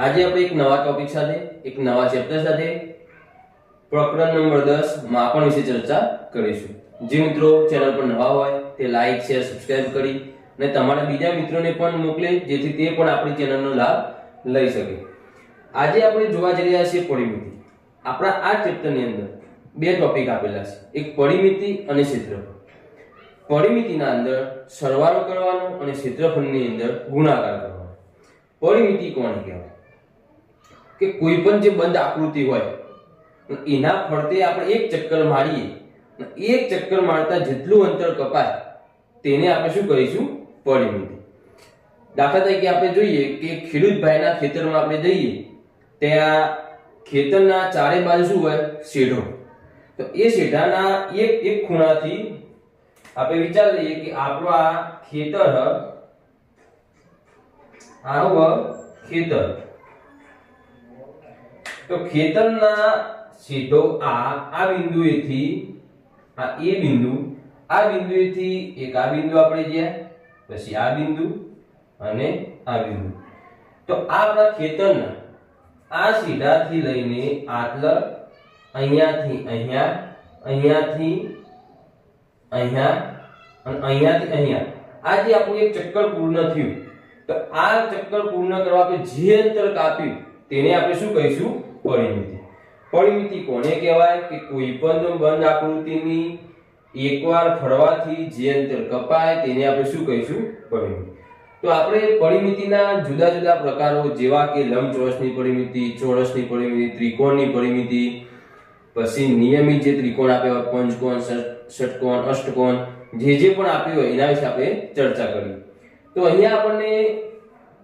આજે આપણે એક નવા ટોપિક સાથે, એક નવા ચેપ્ટર સાથે પ્રકરણ નંબર દસ માપણ વિશે ચર્ચા કરીશું. જે મિત્રો ચેનલ પર નવા હોય, તે લાઈક શેર સબસ્ક્રાઇબ કરી અને તમારા બીજા મિત્રોને પણ મોકલે, જેથી તે પણ આપણી ચેનલનો લાભ લઈ શકે. આજે આપણે જોવા જઈ રહ્યા છીએ પરિમિતિ. આપણા આ ચેપ્ટરની અંદર બે ટોપિક આપેલા છે. એક પરિમિતિ અને ક્ષેત્રફળ. પરિમિતિના અંદર સરવાળો કરવાનો અને ક્ષેત્રફળની અંદર ગુણાકાર કરવાનો. પરિમિતિ કોણ કહેવાય? કે કોઈ પણ જે બંધ આકૃતિ હોય એના ફરતે આપણે એક ચક્કર મારીએ. એક ચક્કર મારતા જેટલું અંતર કપાય, તેને આપણે શું કરીશું? પરિમિતિ. દાખલા તરીકે આપણે જોઈએ કે ખેડૂતભાઈના ખેતરમાં આપણે જઈએ, ત્યાં ખેતરના ચારે બાજુ શું હોય? શેઢો. તો એ શેઢાના એક એક ખૂણાથી આપણે વિચાર લઈએ કે આપણો આ ખેતર, આનું ખેતર તો ખેતરના સીધો આ આ બિંદુએથી, આ એ બિંદુ, આ બિંદુએથી એક આ બિંદુ આપણે ગયા, પછી આ બિંદુ અને આ બિંદુ. તો આપણા ખેતરના આ સીધાથી લઈને આટલા અહીંયાથી અહીંયા અહીંયાથી અહીંયા અને અહીંયાથી અહીંયા. આ જે આપણું એક ચક્કર પૂર્ણ થયું. તો આ ચક્કર પૂર્ણ કરવા આપણે જે અંતર કાપ્યું, તેને આપણે શું કહીશું? પરિમિતિ. પરિમિતિ કોને કહેવાય? કે કોઈ પણ બંધ આકૃતિની એકવાર ફરવાથી જે અંતર કપાય તેને આપણે શું કહીશું? પરિમિતિ. તો આપણે પરિમિતિના જુદા જુદા પ્રકારો જેવા કે લંબચોરસની પરિમિતિ, ચોરસની પરિમિતિ, ત્રિકોણની પરિમિતિ, પછી નિયમિત જે ત્રિકોણ આપ્યા પંચકોણ ષટ- ષટકોણ, અષ્ટકોણ, જે જે પણ આપ્યું હોય એના વિશે આપણે ચર્ચા કરી. તો અહીંયા આપણને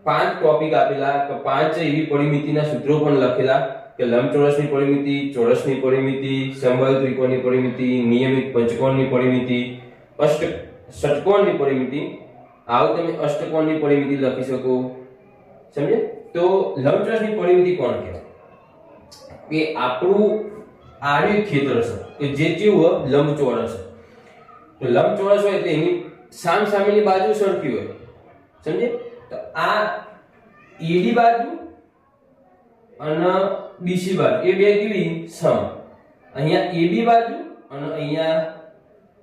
પાંચ ટોપિક આપેલા પાંચ એવી પરિમિતિના સૂત્રો પણ લખેલા. કે લંબચોરસની પરિમિતિ, ચોરસની પરિમિતિ સમબાહુ ત્રિકોણની પરિમિતિ, નિયમિત પંચકોણની પરિમિતિ, અષ્ટ ષટકોણની પરિમિતિ. આવું તમે અષ્ટકોણની પરિમિતિ લખી શકો. સમજે તો લંબચોરસની પરિમિતિ કોણ કહેવાય? કે આપણું આર્ય ખેતર છે, કે જે કેવું લંબચોરસ તો લંબચોરસ હોય એટલે એની સામ સામેની બાજુ સરખી હોય. સમજે તો આ એડી બાજુ અને બીસી બાજુ. એ બે કેવી? સમ. અહીંયા એબી બાજુ અને અહીંયા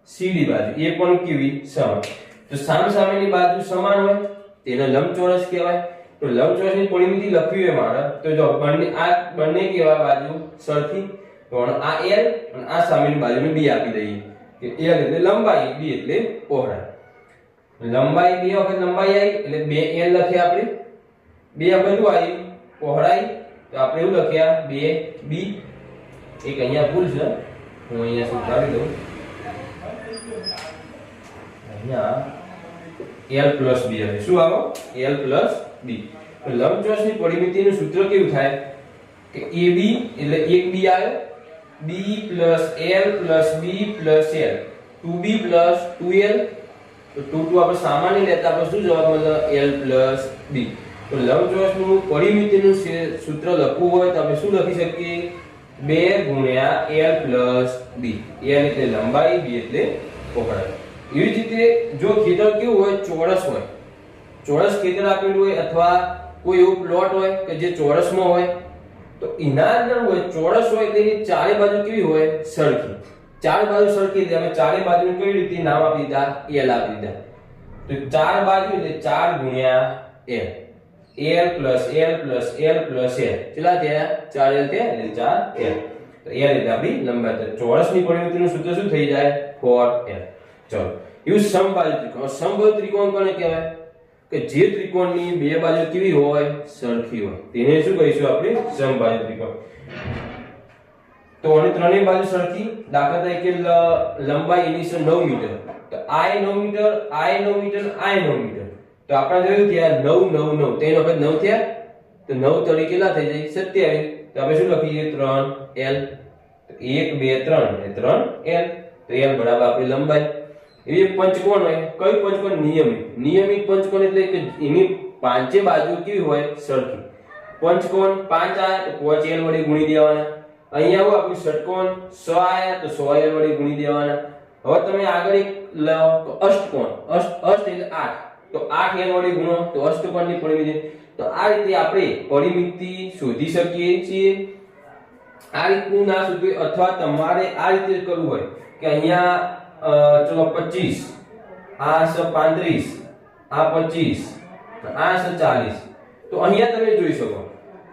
સીડી બાજુ. એ પણ કેવી? સમ. તો સામ સામેની બાજુ સમાન હોય તેને લંબચોરસ કહેવાય. તો લંબચોરસની પરિમિતિ લખવી હોય મારે, તો જો બંને, આ બંને કેવા બાજુ? સરખી. પણ આ એલ અને આ સામેની બાજુને બી આપી દઈએ. કે એલ એટલે લંબાઈ બી એટલે પહોળાઈ લંબાઈ બે વખત લંબાઈ આવી, એટલે બે એલ લખ્યા આપણે. બે બધું આવી? પહોળાઈ તો આપણે એવું લખ્યા, બે, બી. એક અહીંયા ભૂલ છે. હું અહીંયા સુધારી દઉં. અહીંયા એલ પ્લસ બી આવે. શું આવો? એલ પ્લસ બી લંબચોરસની પરિમિતિનું સૂત્ર કેવું થાય? કે એ બી એટલે એક બી આવ્યો B plus L plus B plus L. 2B plus 2L તો 2 2 આપણે સામાન્ય લેતા આપણે શું જવાબ મળે? L plus B. તો લંબચોરસનું પરિમિતિનું સૂત્ર લખવું હોય તો આપણે શું લખી શકીએ? બે ગુણ્યા એલ પ્લસ બી. એલ એટલે લંબાઈ, બી એટલે પહોળાઈ. એવી જ રીતે જો ખેતર કેવું હોય, ચોરસ હોય. ચોરસ ખેતર આપેલું હોય અથવા કોઈ એવો પ્લોટ હોય કે જે ચોરસમાં હોય. તો એના અંદર હોય, ચોરસ હોય એટલે એની ચારે બાજુ કેવી હોય? સરખી. ચાર બાજુ સરખી એટલે અમે ચારે બાજુનું કઈ રીતે નામ આપી દીધા? એલ આપી દીધા. તો ચાર બાજુ એટલે ચાર ગુણ્યા L. L plus L plus L plus L કેટલા થયા? ચાર એલ થયા એટલે ચાર એલ તો એ એટલે આપણી લંબાઈ તો ચોરસની પરિમિતિનું સૂત્ર શું થઈ જાય? ફોર એલ ચલો. એવું સમબાજુ ત્રિકોણ. સમબાજુ ત્રિકોણ કોને કહેવાય? કે જે ત્રિકોણની બે બાજુ કેવી હોય? સરખી હોય. તેને શું કહીશું આપણે? સમબાજુ ત્રિકોણ. તો ત્રણેય બાજુ સરખી. દાખલા તરીકે લંબાઈ એની છે 9 મીટર. તો આ એ 9 મીટર આ એ 9 મીટર આ એ 9 મીટર. તો આપણે જોયું ત્યાં 9 9 9 તેનો વખત 9 થયા? તો 9 તળી કેટલા થઈ જાય? 27 તો આપણે શું લખીએ? 3 l 1 2 3 એટલે 3 l તો l બરાબર આપણી લંબાઈ. એવી એક પંચકોણ હોય. કઈ પંચકોણ? નિયમિત. નિયમિત પંચકોણ એટલે કે એની પાંચે બાજુ કેવી હોય? સરખી. પંચકોણ પાંચ આયા તો પાંચ એલ વડે ગુણી દેવાના. અહીંયા આવું આપણું ષટકોણ સો આયા તો સો એલ વડે ગુણી દેવાના. હવે તમે આગળ એક લો અષ્ટકોણ. અષ્ટ અષ્ટ એટલે આઠ. તો આઠ n વડે ગુણો તો અષ્ટકોણની પરિમિતિ તો આ રીતે આપણે પરિમિતિ શોધી શકીએ છીએ. આ રીતનું ના શોધવી અથવા તમારે આ રીતે કરવું હોય કે અહીંયા ચલો 25 આ છે 35 આ 25 આ છે 40 તો અહીંયા તમે જોઈ શકો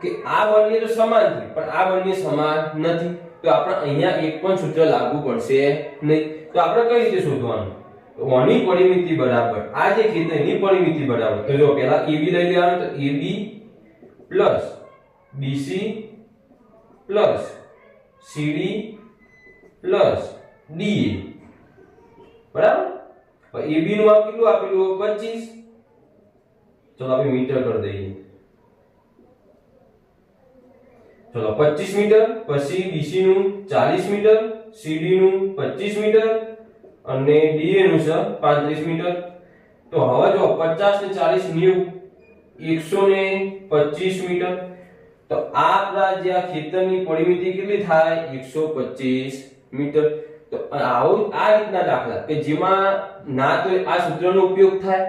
કે આ બંને તો સમાન છે, પણ આ બંને સમાન નથી. તો આપણે અહીંયા એક પણ સૂત્ર લાગુ પડશે નહીં. તો આપણે કઈ રીતે શોધવાનું? તો આની પરિમિતિ બરાબર. આ જે ખેતર એની પરિમિતિ બરાબર. તો જો પહેલા AB લઈ લેવાનું તો AB plus BC plus CD plus DA. બરાબર? હવે AB નું માપ કેટલું આપેલું? 25 ચલો આપણે મીટર કરી દઈએ. ચલો 25 મીટર, પછી BC નું 40 મીટર, CD નું 25 મીટર અને DA નું છે 35 મીટર. તો હવે જો 50 ને 40 90 125 મીટર. તો આ આ ખેતરની પરિમિતિ કેટલી થાય? 125 મીટર. તો આવું આ રીતના દાખલા. કે જેમાં ના તો આ સૂત્રનો ઉપયોગ થાય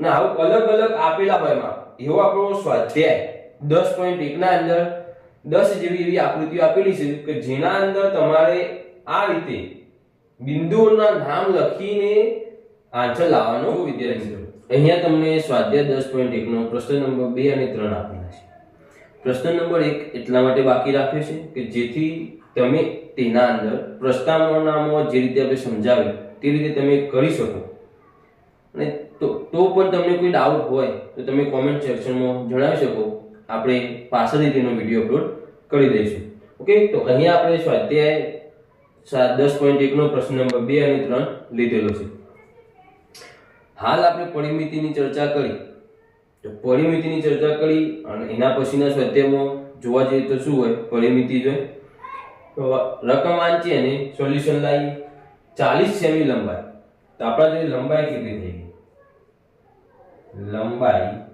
ના આવું અલગ અલગ આપેલા હોયમાં એવો આપણો સ્વાધ્યાય. 10.1 ના અંદર 10 જેવી એવી આકૃતિઓ આપેલી છે કે જેના અંદર તમારે આ રીતે બિંદુઓના નામ લખીને આન્સર લાવવાનો વિદ્યાર્થી મિત્રો. અહીંયા તમને સ્વાધ્યાય 10.1 નો પ્રશ્ન નંબર 2 અને 3 આપેલા છે. પ્રશ્ન નંબર 1 એટલા માટે બાકી રાખ્યો છે કે જેથી તમે તેના અંદર પ્રસ્તાવનામાં જે રીતે આપણે સમજાવ્યું તે રીતે તમે કરી શકો. અને તો તો પણ તમને કોઈ ડાઉટ હોય તો તમે કોમેન્ટ સેક્શનમાં જણાવી શકો. આપણે પાછળથી તેનો વીડિયો અપલોડ કરી દઈશું. ઓકે તો અહીંયા આપણે સ્વાધ્યાય સા- 10.1 નો પ્રશ્ન નંબર 2 અને 3 લીધેલો છે. હાલ આપણે પરિમિતિની ચર્ચા કરી. તો પરિમિતિની ચર્ચા કરી અને એના પછીના સ્વાધ્યાયમાં જોવા જઈએ તો શું હોય? પરિમિતિ જોઈએ રકમ વાંચીએ અને સોલ્યુશન લાવી. ચાલીસ સેમી લંબાઈ. તો આપણા જે લંબાઈ કેટલી થઈ ગઈ? લંબાઈ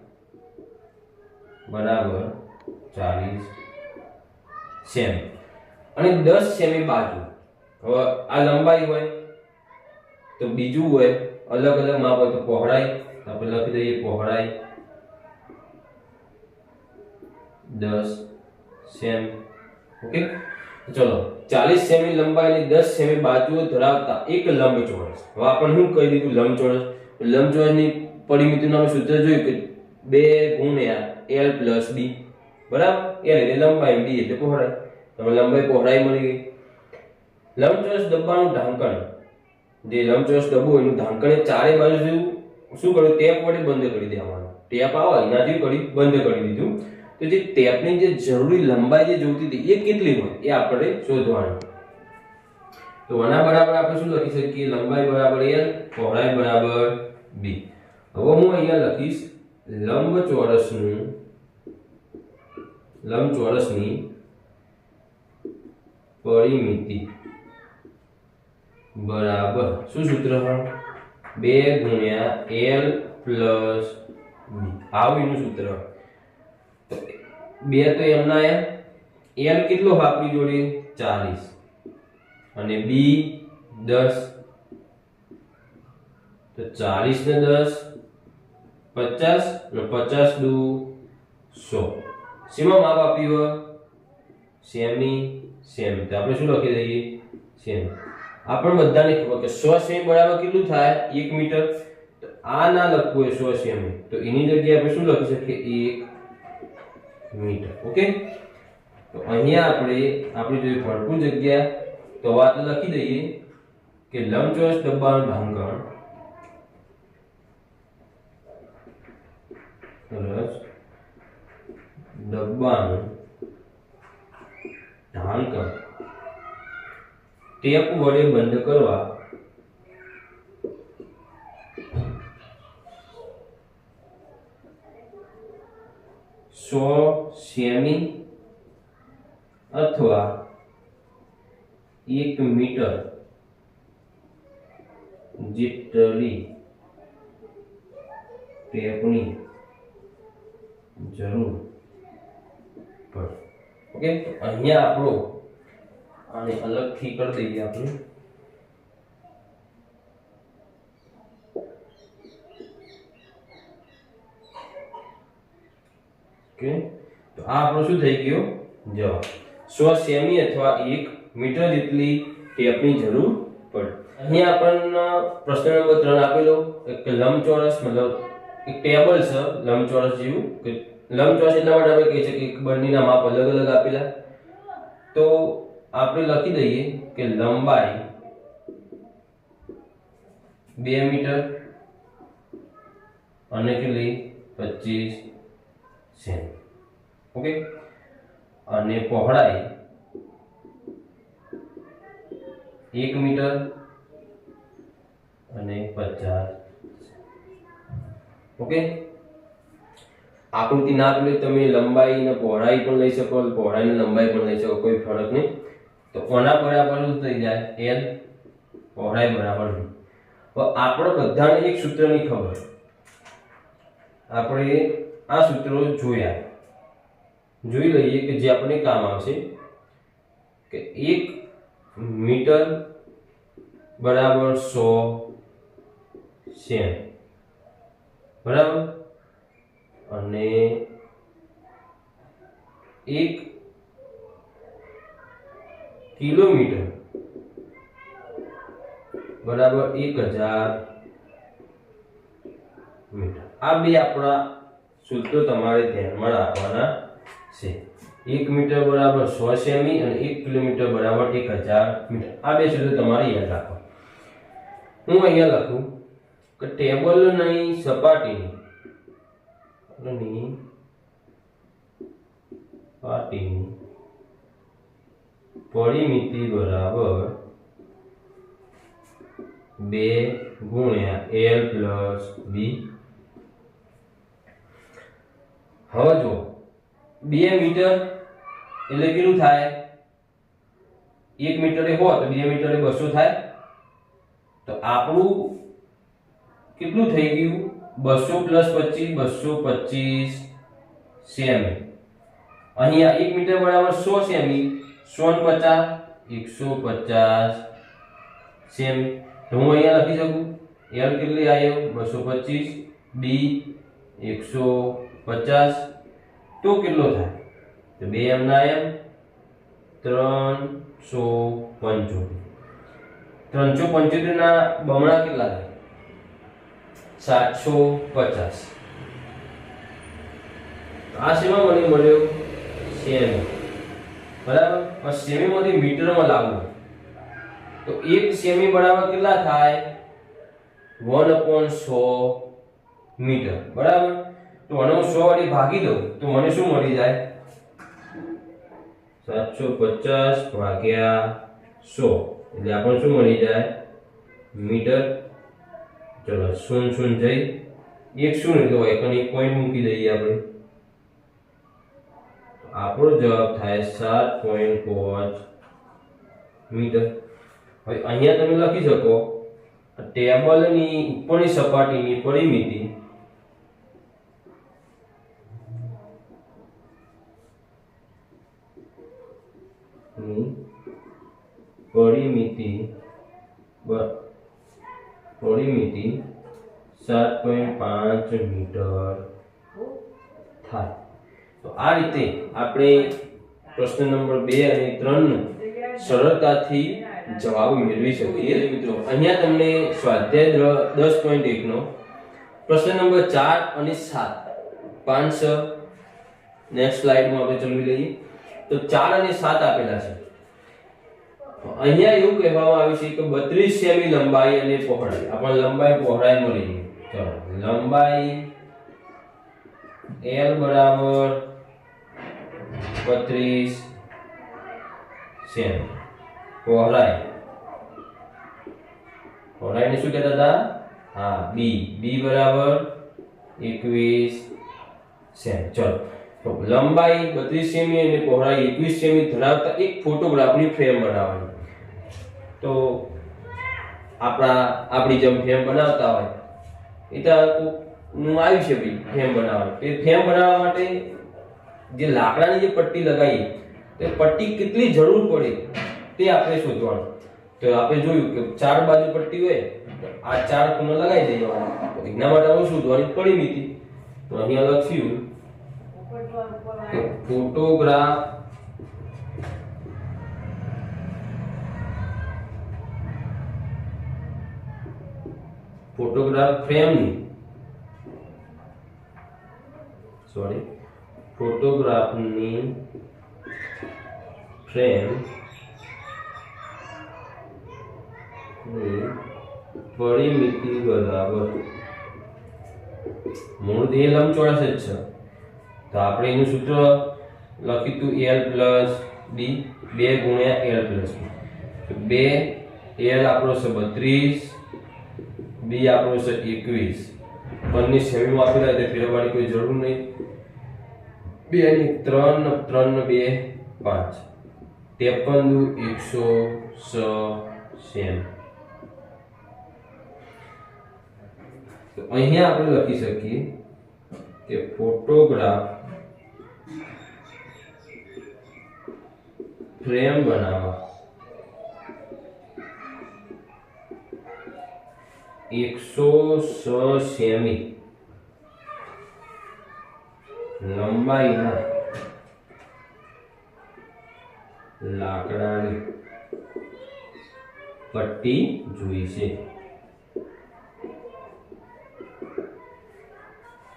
બરાબર ચાલીસ સેમી. અને દસ સેમી બાજુ. હવે આ લંબાઈ હોય, તો બીજું હોય, અલગ અલગ માપ હોય તો પહોળાઈ, આપણે લખી દઈએ પહોળાઈ. દસ સેમ, ઓકે? ચલો, ચાલીસ સેમી લંબાઈ અને દસ સેમી બાજુઓ ધરાવતા એક લંબચોરસ. હવે આપણે શું કહી દીધું લંબચોરસ? લંબચોરસની પરિમિતિનું આપણે સૂત્ર જોયું કે બે ગુણ્યા એલ પ્લસ બી બરાબર? એલ એટલે લંબાઈ બી એટલે પહોળાઈ. તમે લંબાઈ પહોળાઈ મળી ગઈ. લંબચોરસ ડબ્બાનું ઢાંકણ. જે લંબચોરસ ડબ્બો એનું ઢાંકણ ચારે બાજુ શું કર્યું? ટેપ વડે બંધ કરી દેવાનું. ટેપ આવે, એનાથી કરી, બંધ કરી દીધું. તો જે ટેપની જે જરૂરી લંબાઈ જે જોઈતી હતી, એ કેટલી હોય? એ આપણે શોધવાની. તો આના બરાબર આપણે શું લખી શકીએ? લંબાઈ બરાબર એલ, પહોળાઈ બરાબર બી. હવે હું અહીંયા લખીશ લંબચોરસનું, લંબચોરસની પરિમિતિ. બરાબર. શું સૂત્ર બે ગુણ્યા એલ પ્લસ બી એનું સૂત્ર. બે તો એમના એમ એલ કેટલો આપણી જોડે? ચાલીસ. અને બી દસ. તો ચાલીસ ને દસ, પચાસ ને પચાસ દુ સો. શેમાં માપ આપ્યું સેમી સેમી તો આપણે શું લખી દઈએ? સેમી આપણે બધાને ખબર કે સો સેમી બરાબર કેટલું થાય? એક મીટર. આ ના લખવું હોય સો સેમી તો એની જગ્યાએ આપણે શું લખી શકીએ? એક મીટર. ઓકે? તો અહીંયા આપણે, આપણી જો ભરપૂર જગ્યા, તો વાત લખી દઈએ કે લંબચોરસ ડબ્બાનું ઢાંકણ સરસ ડબ્બાનું ઢાંકણ ટેપ વડે બંધ કરવા. સો સેમી અથવા એક મીટર જેટલી ટેપની જરૂર પડે. ઓકે? અહીંયા આપણો આને અલગથી કરી દઈએ આપણે. ઓકે? તો આ આપણો શું થઈ ગયો? જવાબ. સો સેમી અથવા એક મીટર જેટલી ટેપની જરૂર પડે. અહીંયા આપણને પ્રશ્ન નંબર ત્રણ આપેલો એક લંબચોરસ મતલબ એક ટેબલ છે, લંબચોરસ જેવું કે લંબચોરસ એટલા માટે આપણે કહી શકીએ કે બંનેના માપ અલગ અલગ આપેલા. તો આપણે લખી દઈએ કે લંબાઈ બે મીટર અને કેટલી પચીસ સેમી. ઓકે? અને પહોળાઈ એક મીટર અને પચાસ ઓકે? આકૃતિ ના આપેલી તમે લંબાઈ અને પહોળાઈ પણ લઈ શકો, પહોળાઈ લંબાઈ પણ લઈ શકો, કોઈ ફરક નહીં. તો કોના બરાબર શું થઈ જાય. એલ પહોળાઈ બરાબર હવે આપણે બધાને એક સૂત્રની ખબર. આપણે આ સૂત્રો જોયા. જોઈ લઈએ કે જે આપણને કામ આવશે. કે એક મીટર બરાબર સો સેમ બરાબર? અને એક કિલોમીટર. બરાબર એક હજાર મીટર. આ બે આપણા સૂત્રો તમારે ધ્યાનમાં રાખવાના છે. એક મીટર બરાબર સો સેમી અને એક કિલોમીટર બરાબર એક હજાર મીટર. આ બે સૂત્રો તમારે યાદ રાખવા. હું અહીંયા લખું કે ટેબલની સપાટીની સપાટીની પરિમિતિ બરાબર બે ગુણ્યા એલ પ્લસ બી હવે જો બે મીટર એટલે કેટલું થાય? એક મીટરે હો તો બે મીટરે બસો થાય. તો આપણું કેટલું થઈ ગયું? બસો પ્લસ પચીસ, બસો પચીસ સેમી. અહીંયા એક મીટર બરાબર સો સેમી. સો પચાસ, એકસો પચાસ. સેમ હું અહીંયા લખી શકું? એમ કેટલી આવ્યો બસો પચીસ. બી એકસો પચાસ. તો કેટલો થાય? તો બે એમ ના એમ. ત્રણસો પંચોતેર. ત્રણસો પંચોતેરના બમણા કેટલા થાય? સાતસો પચાસ. આ શેમાં મને મળ્યો? સેમી બરાબર? સેમીમાંથી મીટરમાં લાવવું તો એક સેમી બરાબર કેટલા થાય? વન અપોન સો મીટર. બરાબર? તો મને સો વડે ભાગી દઉં, તો મને શું મળી જાય? સાતસો પચાસ ભાગ્યા સો. એટલે આપણને શું મળી જાય? મીટર. ચલો, શૂન શૂન જઈ એક શૂન્ય તો હોય એક પોઈન્ટ મૂકી દઈએ આપણે. આપણો જવાબ થાય સાત પોઈન્ટ પાંચ મીટર. હવે અહીંયા તમે લખી શકો ટેબલની ઉપરની સપાટીની પરિમિતિ પરિમિતિ પરિમિતિ સાત પોઈન્ટ પાંચ મીટર થાય. તો આ રીતે આપણે પ્રશ્ન નંબર બે અને ત્રણનું સરળતાથી જવાબ મેળવી શકીએ. મિત્રો, અહીંયા તમને સ્વાધ્યાય દસ પોઈન્ટ એકનો પ્રશ્ન નંબર ચાર અને સાત. પાંચ છ. નેક્સ્ટ સ્લાઇડમાં આપણે ચલાવી લઈએ. તો ચાર અને સાત આપેલા છે. અહીંયા એવું કહેવામાં આવ્યું છે કે બત્રીસ સેમી લંબાઈ અને પહોળાઈ. આપણે લંબાઈ પહોળાઈ મળી ચલો, લંબાઈ એલ બરાબર બત્રીસ સેમી પહોળાઈ પહોળાઈને શું કહેતા હતા? હા બી બી બરાબર એકવીસ સેમ. ચલો. તો લંબાઈ બત્રીસ સેમી અને પહોળાઈ એકવીસ સેમી ધરાવતા એક ફોટોગ્રાફની ફ્રેમ બનાવવાની. તો આપણા, આપણી જેમ ફ્રેમ બનાવતા હોય, એ તો નું આવ્યું છે ભાઈ, ફ્રેમ બનાવવાનું. એ ફ્રેમ બનાવવા માટે જે લાકડાની જે પટ્ટી લગાવી તે પટ્ટી કેટલી જરૂર પડે તે આપણે શોધવાનું. તો આપણે જોયું કે ચાર બાજુ પટ્ટી હોય આ ચાર ખૂણો લગાવી દેવાની એના માટે આપણે શોધવાની પરિમિતિ તો અહીંયા લખ્યું ફોટોગ્રાફ ફોટોગ્રાફ ફ્રેમની, સોરી ફોટોગ્રાફની ફ્રેમ પરિમિતિ બરાબર. મૂળ એ લંબચોરસ જ છે. તો આપણે એનું સૂત્ર લખીતું એલ પ્લસ બી બે ગુણ્યા એલ પ્લસ બે એલ આપણો છે બત્રીસ બી આપણો છે એકવીસ. બંને સેમીમાં આપેલા એટલે ફેરવવાની કોઈ જરૂર નહીં. બે ની ત્રણ ત્રણ, બે, પાંચ. ત્રેપન દુ, એકસો સ, સેમ. તો અહીંયા આપણે લખી શકીએ કે ફોટોગ્રાફ ફ્રેમ બનાવવા. એકસો સ સેમી. લંબાઈના લાકડાની પટ્ટી જોઈશે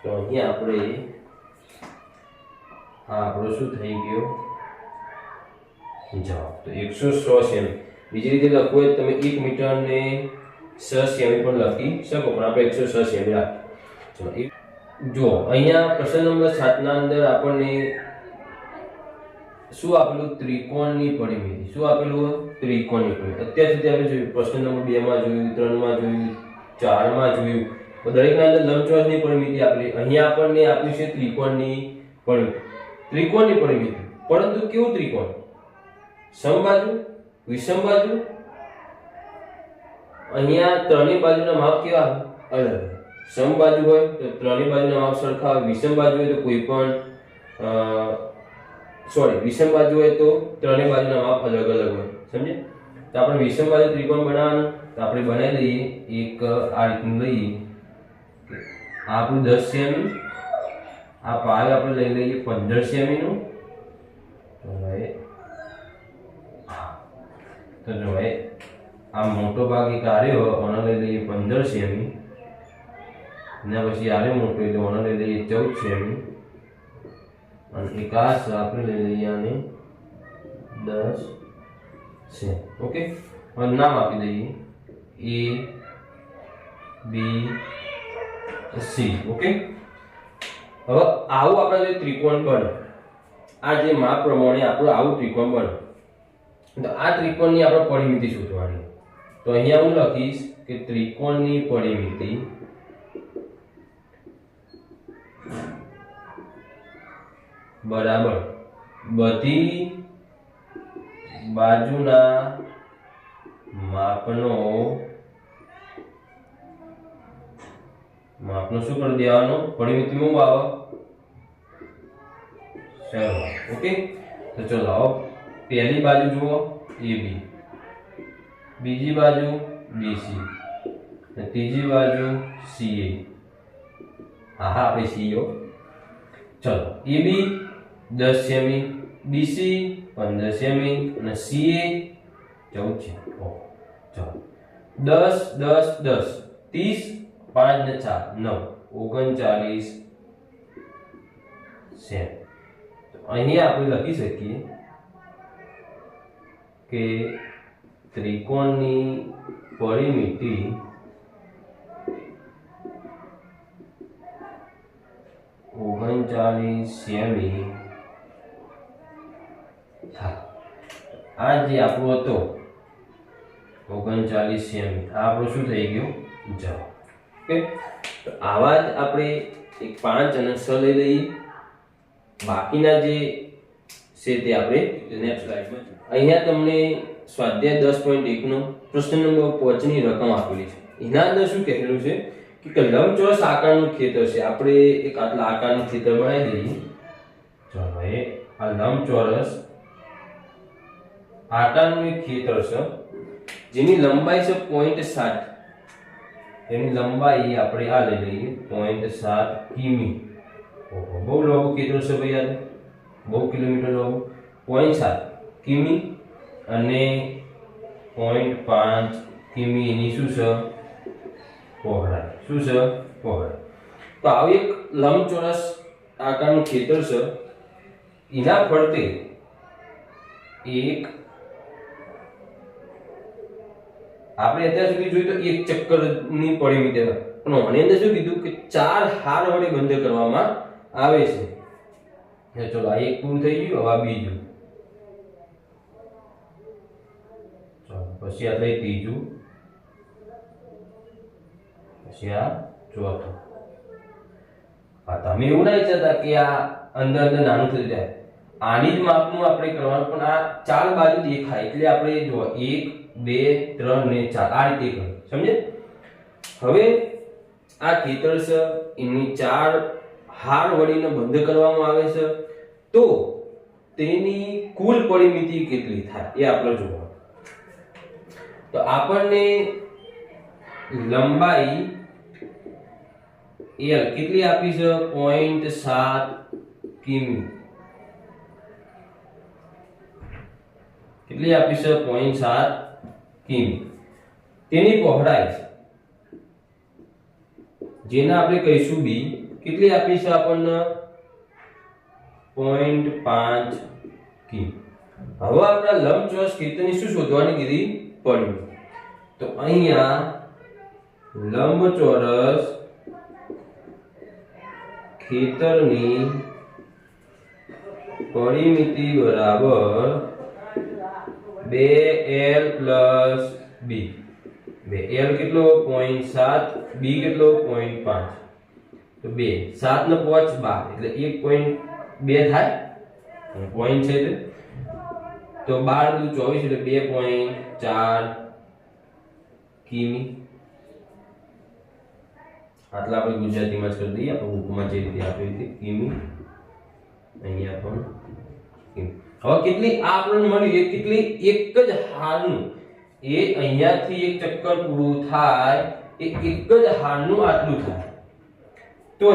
તો અહીંયા આપણે, હા, આપણો શું થઈ ગયો? જવાબ. તો એકસો સો સેમી. બીજી રીતે લખો હોય તમે એક મીટર ને છ સેમી પણ લખી શકો, પણ આપણે એકસો સ સેમી રાખીએ. ચલો જો અહીંયા પ્રશ્ન નંબર સાતના અંદર આપણને શું આપેલું? ત્રિકોણની પરિમિતિ. શું આપેલું? ત્રિકોણની પરિમિતિ. અત્યાર સુધી આપણે જોયું, પ્રશ્ન નંબર બેમાં જોયું, ત્રણમાં જોયું, ચારમાં જોયું. તો દરેકના અંદર લંબચોરસની પરિમિતિ આપેલી. અહીંયા આપણને આપ્યું છે ત્રિકોણની પરિમિતિ. ત્રિકોણની પરિમિતિ. પરંતુ કેવું ત્રિકોણ? સમબાજુ વિષમબાજુ અહીંયા ત્રણેય બાજુના માપ કેવા? અલગ. અલગ સમબાજુ હોય તો ત્રણેય બાજુના માપ સરખા હોય. વિષમ બાજુ હોય તો કોઈ પણ સોરી વિષમ બાજુ હોય તો ત્રણેય બાજુના માપ અલગ અલગ હોય. સમજે? તો આપણે વિષમ બાજુ ત્રિકોણ બનાવવાનું. તો આપણે બનાવી લઈએ એક, આ રીતનું લઈએ. આપણું દસ સેમી. આ પાય આપણે લઈ લઈએ પંદર સેમીનું. તો હવે જો આ મોટો ભાગ એક આર્યો ઓનો લઈ લઈએ પંદર સેમી. ને પછી આરે મોટું એટલે ઓનો લઈ લઈએ ચૌદ સેમી અને એક આ છે આપણે લઈ લઈએ આને દસ છે ઓકે? હવે નામ આપી દઈએ. A, B, C. ઓકે? હવે આવું આપણે જે ત્રિકોણ બને, આ જે માપ પ્રમાણે આપણું આવું ત્રિકોણ બને. તો આ ત્રિકોણની આપણે પરિમિતિ શોધવાની. તો અહીંયા હું લખીશ કે ત્રિકોણની પરિમિતિ બરાબર. બધી બાજુના માપનો માપનો શું કરી દેવાનો? પરિમિતિમાં આવો. ચાલો ઓકે? તો ચલો આવો. પહેલી બાજુ જુઓ. એ બી. બીજી બાજુ બીસી અને ત્રીજી બાજુ સીએ હા હા આપણે સીઓ ચલો. એ બી દસ સેમી બીસી પંદર સેમી અને સીએ, ચૌદ છે. દસ દસ દસ. ત્રીસ, પાંચ ને ચાર. નવ. ઓગણચાલીસ સેમ. અહીંયા આપણે લખી શકીએ કે ત્રિકોણની પરિમિતિ ઓગણચાલીસ સેમી હા. આ જે આપણું હતો, ઓગણચાલીસ સેમી આ આપણું શું થઈ ગયું? જવાબ. ઓકે તો આવા જ આપણે એક પાંચ અને છ લઈ લઈએ. બાકીના જે છે તે આપણે નેક્સ્ટ સ્લાઇડમાં અહીંયા તમને સ્વાધ્યાય દસ પોઈન્ટ એકનો પ્રશ્ન નંબર પાંચની રકમ આપેલી છે. એના અંદર શું કહેલું છે? કે લંબચોરસ આકારનું ખેતર છે. આપણે એક આટલા આકારનું ખેતર બનાવી દઈએ. ચાલો એ આ લંબચોરસ આકારનું એક ખેતર છે, જેની લંબાઈ છે પોઈન્ટ સાત. એની લંબાઈ આપણે આ લઈ લઈએ પોઈન્ટ સાત કિમી. બહુ લાંબુ ખેતર છે ભાઈ યાર બહુ કિલોમીટર લાંબુ. પોઈન્ટ સાત કિમી અને પોઈન્ટ પાંચ કિમી એની શું છે? પહોળાઈ. શું છે? પહોળાઈ. તો આવું એક લંબચોરસ આકારનું ખેતર છે. એના ફરતે એક આપણે અત્યાર સુધી જોયું તો એક ચક્કરની પરિમિતિ હોય. પણ આની અંદર શું કીધું કે ચાર હાર વડે બંધ કરવામાં આવે છે. ચલો, આ એક પૂરું થઈ ગયું, હવે આ બીજું. પછી આ થઈ ત્રીજું. પછી આ ચોથું. હા, તમે એવું ના ઈચ્છતા કે આ અંદર અંદર નાનું થઈ જાય. આની જ માપનું આપણે કરવાનું, પણ આ ચાર બાજુ દેખાય. એટલે આપણે જો એક બે, ત્રણ ને ચાર. આ રીતે કરો. સમજે? હવે આ ખેતર છે, એની ચાર હાર વળીને બંધ કરવામાં આવે છે. તો તેની કુલ પરિમિતિ કેટલી થાય એ આપણે જોવાનું. તો આપણને લંબાઈ એલ કેટલી આપી છે? પોઈન્ટ સાત કિમી. કેટલી આપી છે? પોઈન્ટ સાત કિમી. તેની પહોળાઈ જેને આપણે કહીશું બી. કેટલી આપી છે આપણને? પોઈન્ટ પાંચ કિમી. હવે આપણા લંબચોરસ ખેતરની શું શોધવાની કીધી? પડ્યું તો અહીંયા લંબચોરસ ખેતરની પરિમિતિ બરાબર બે એલ પ્લસ બી. બે એલ કેટલો? પોઈન્ટ સાત. બી કેટલો? પોઈન્ટ પાંચ. તો બે. સાત ને પાંચ બાર. એટલે એક પોઈન્ટ બે થાય. પોઈન્ટ છે તે. તો બાર દુ ચોવીસ એટલે બે પોઈન્ટ ચાર કિમી. આટલા આપણે ગુજરાતીમાં જ કરી દઈએ. આપણે બુકમાં જે રીતે આપી હતી, કિમી. અહીંયા પણ કિમી. હવે કેટલી આ આપણને મળી કેટલી? એક જ હારનું. એ અહીંયાથી એક ચક્કર પૂરું થાય, એ એક જ હારનું આટલું થાય. તો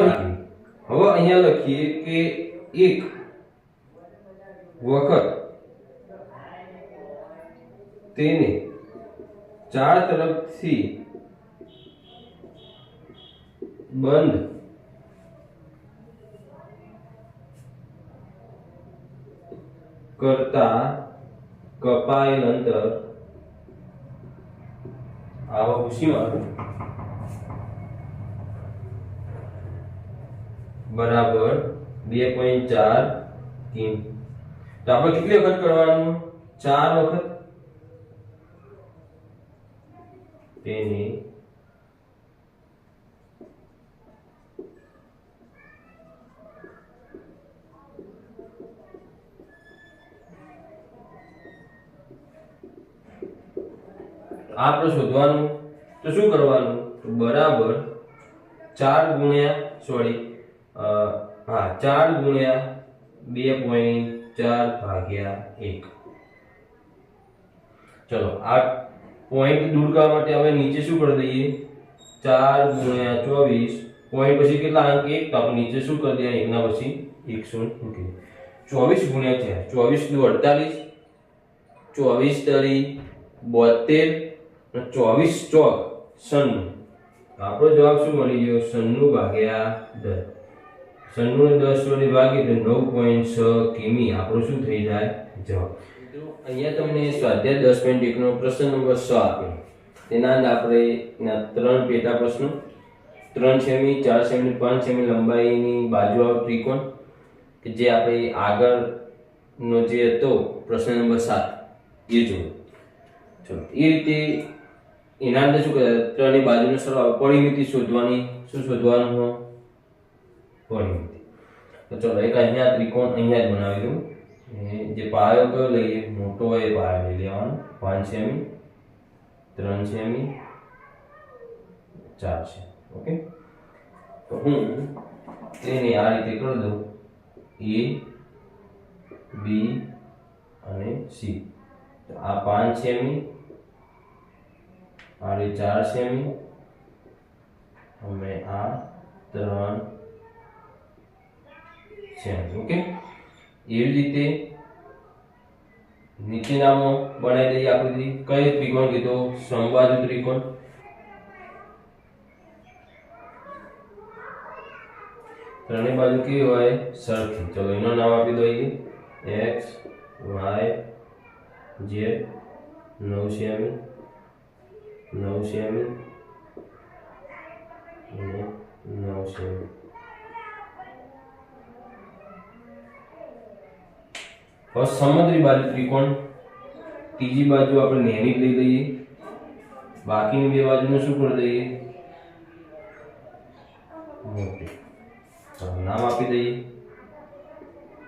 હવે અહીંયા લખીએ કે એક વખત તેને ચાર તરફથી બંધ કરતા કપાયેલ અંતર આવા ઉસીમાં બરાબર બે પોઈન્ટ ચાર કિમ. તો આપણે કેટલી વખત કરવાનું? ચાર વખત? તેને આપણે શોધવાનું? તો શું કરવાનું? તો બરાબર ચાર ગુણ્યા સોરી હા, ચાર ગુણ્યા બે પોઈન્ટ ચાર ભાગ્યા એક. ચલો, આ પોઈન્ટ દૂર કરવા માટે હવે નીચે શું કરી દઈએ? ચાર ગુણ્યા ચોવીસ, પોઈન્ટ પછી કેટલા અંક? એક. તો આપણે નીચે શું કરી દઈએ? એકના પછી એકસો મૂકી ચોવીસ ગુણ્યા ચાર. ચોવીસ દુ અડતાલીસ. ચોવીસ તરી બોતેર. ચોવીસ ચોક, સન્નું. આપણો જવાબ શું મળી ગયો? સન્નું ભાગ્યા દસ. સન્નું દસ વડે ભાગી તો નવ પોઈન્ટ છ કિમી. આપણો શું થઈ જાય? જવાબ. અહીંયા તમને સ્વાધ્યાય દસ પોઈન્ટ એકનો પ્રશ્ન નંબર છ આપ્યો. તેના અંદર આપણે ત્રણ પેટા પ્રશ્નો. ત્રણ સેમી ચાર સેમી પાંચ સેમી લંબાઈની બાજુ આવ ત્રિકોણ. કે જે આપણે આગળનો જે હતો, પ્રશ્ન નંબર સાત. એ જુઓ. ચલો, એ રીતે એના અંદર શું ત્રણની બાજુનો સરવાળો પરિમિતિ શોધવાની. શું શોધવાનું હો પરિમિતિ. તો ચલો, એક અહીંયા ત્રિકોણ અહીંયા જ બનાવી દઉં. જે પાયો કયો લઈએ? મોટો એ પાયો લઈ લેવાનો. પાંચ સેમી ત્રણ સેમી ચાર છે. ઓકે? તો હું તેને આ રીતે કરી દઉં. એ, બી અને સી. આ પાંચ સેમી આ રહી ચાર સેમી અને આ ત્રણ સેમી ઓકે એવી રીતે નીચેનામાં બનાવી દઈએ આકૃતિ કઈ ત્રિકોણ કીધો સમબાજુ ત્રિકોણ ત્રણેય બાજુ કેવી હોય સરખી ચલો એનું નામ આપી દઈએ એક્સ વાય ઝેડ નવ સેમી નવ સેમી અને નવ સેમી ફર્સ્ટ સમુદ્રી બાજુ ત્રિકોણ. ત્રીજી બાજુ આપણે નેની લઈ લઈએ. બાકીની બે બાજુનું શું કરી દઈએ? નામ આપી દઈએ.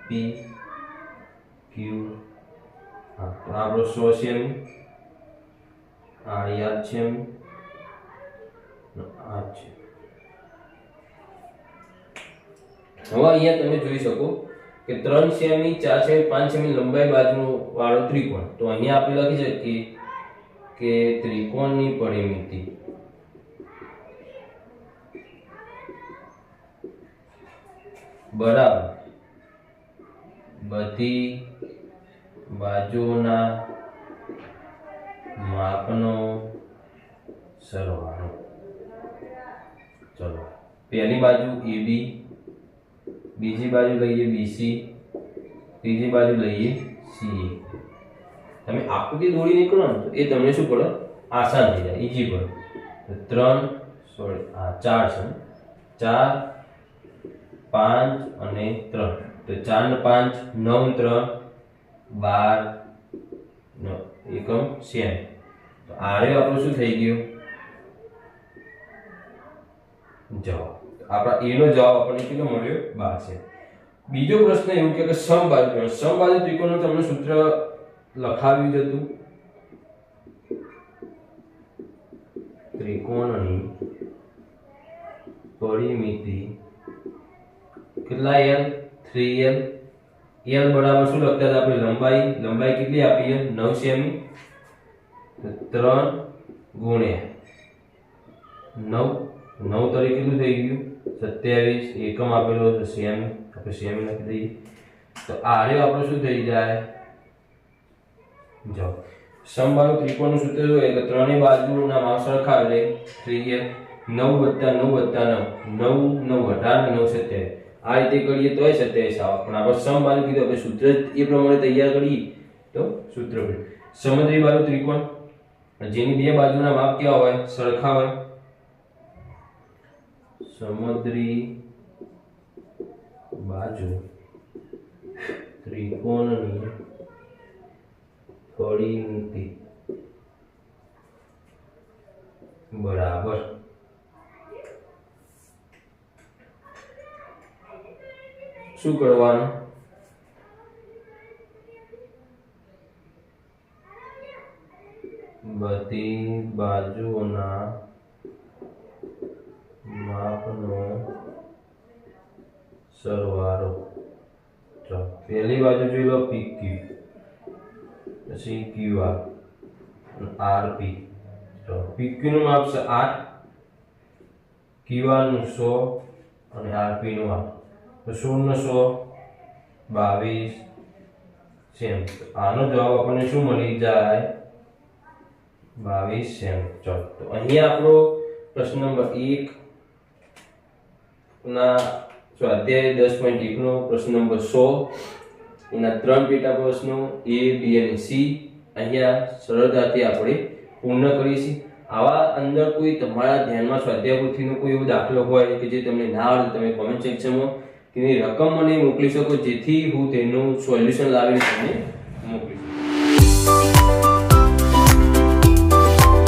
P, Q. હા આપણો સો સેમી. આ યાદ છે એમ? આ હવે અહીંયા તમે જોઈ શકો કે ત્રણ સેમી, ચાર સેમી, પાંચ સેમી લંબાઈ બાજુ વાળો ત્રિકોણ. તો અહીંયા આપણે લખી શકીએ કે ત્રિકોણની પરિમિતિ. બરાબર. બધી બાજુઓના માપનો સરવાળો. ચલો. પહેલી બાજુ AB બીજી બાજુ લઈએ બીસી ત્રીજી બાજુ લઈએ સીએ તમે આકૃતિ દોરી નીકળો ને તો એ તમને શું પડે? આસાન થઈ જાય ઈજી પડે. ત્રણ, સોરી આ ચાર છે. ચાર, પાંચ અને ત્રણ. તો ચાર ને પાંચ, નવ ત્રણ, બાર એકમ સેમ તો આરે આપણું શું થઈ ગયું? જવાબ. આપણા એનો જવાબ આપણને કેટલો મળ્યો? બાર છે. બીજો પ્રશ્ન એવું કે સમબાજુ સમબાજુ ત્રિકોણનું તમને સૂત્ર લખાવ્યું જ હતું. ત્રિકોણની પરિમિતિ કેટલા એલ થ્રી એલ એલ બરાબર શું લખતા હતા આપણે? લંબાઈ. લંબાઈ કેટલી આપીએ નવ સેમી. ત્રણ ગુણ્યા નવ નવ તરીકે કેટલું થઈ ગયું? સત્યાવીસ, એકમ આપેલો છે સેમી. આપણે સેમી લખી દઈએ. તો આરે આપણો શું થઈ જાય? જો સમબાજુ ત્રિકોણનું સૂત્ર જોઈએ કે ત્રણેય બાજુના માપ સરખા એટલે થ્રી નવ વત્તા નવ વત્તા નવ. નવ નવ અઢાર નવ સત્યાવીસ. આ રીતે કરીએ તોય સત્યાવીસ આવે. પણ આપણે સમબાજુ કીધું, આપણે સૂત્ર એ પ્રમાણે તૈયાર કરીએ તો સૂત્ર સમુદ્રી બાજુ ત્રિકોણ જેની બે બાજુના માપ કેવા હોય? સરખા હોય? સમુદ્રી બાજુ ત્રિકોણની પરિમિતિ બરાબર. શું કરવાનું? બધી બાજુઓના માપનો સરવાળો ચાલો પહેલી બાજુ જોઈ લો પી ક્યુ પછી ક્યુ આર આર પી તો પી ક્યુનું માપ છે આઠ ક્યુ આરનું સો અને આર પીનું આઠ. તો શૂન્ય સો, બાવીસ, સેમ. આનો જવાબ આપણને શું મળી જાય? બાવીસ સેમ ચાલો તો અહીંયા આપણો પ્રશ્ન નંબર એક સ્વાધ્યાય દસ પોઈન્ટ એકનો પ્રશ્ન નંબર સો, એના ત્રણ પેટા એ બી અને સી અહીંયા સરળતાથી આપણે પૂર્ણ કરીશું આવા અંદર કોઈ તમારા ધ્યાનમાં સ્વાધ્યાય પોથીનો કોઈ એવો દાખલો હોય કે જે તમને ના આવડે તમે કોમેન્ટ સેક્શનમાં તેની રકમ મને મોકલી શકો, જેથી હું તેનું સોલ્યુશન લાવીને તમને